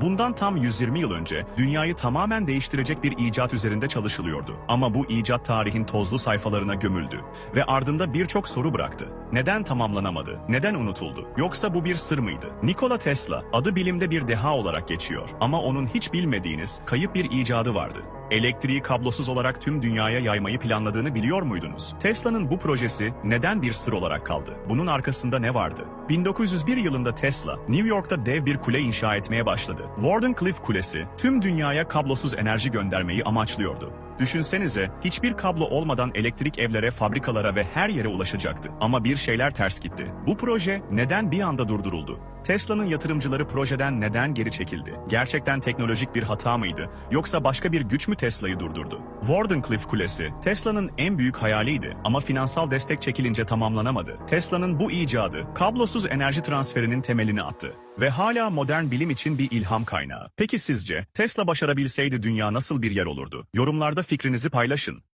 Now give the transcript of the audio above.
Bundan tam 120 yıl önce dünyayı tamamen değiştirecek bir icat üzerinde çalışılıyordu. Ama bu icat tarihin tozlu sayfalarına gömüldü ve ardında birçok soru bıraktı. Neden tamamlanamadı? Neden unutuldu? Yoksa bu bir sır mıydı? Nikola Tesla adı bilimde bir deha olarak geçiyor ama onun hiç bilmediğiniz kayıp bir icadı vardı. Elektriği kablosuz olarak tüm dünyaya yaymayı planladığını biliyor muydunuz? Tesla'nın bu projesi neden bir sır olarak kaldı? Bunun arkasında ne vardı? 1901 yılında Tesla, New York'ta dev bir kule inşa etmeye başladı. Wardenclyffe Kulesi, tüm dünyaya kablosuz enerji göndermeyi amaçlıyordu. Düşünsenize, hiçbir kablo olmadan elektrik evlere, fabrikalara ve her yere ulaşacaktı. Ama bir şeyler ters gitti. Bu proje neden bir anda durduruldu? Tesla'nın yatırımcıları projeden neden geri çekildi? Gerçekten teknolojik bir hata mıydı? Yoksa başka bir güç mü Tesla'yı durdurdu? Wardenclyffe Kulesi, Tesla'nın en büyük hayaliydi ama finansal destek çekilince tamamlanamadı. Tesla'nın bu icadı, kablosuz enerji transferinin temelini attı ve hala modern bilim için bir ilham kaynağı. Peki sizce Tesla başarabilseydi dünya nasıl bir yer olurdu? Yorumlarda fikrinizi paylaşın.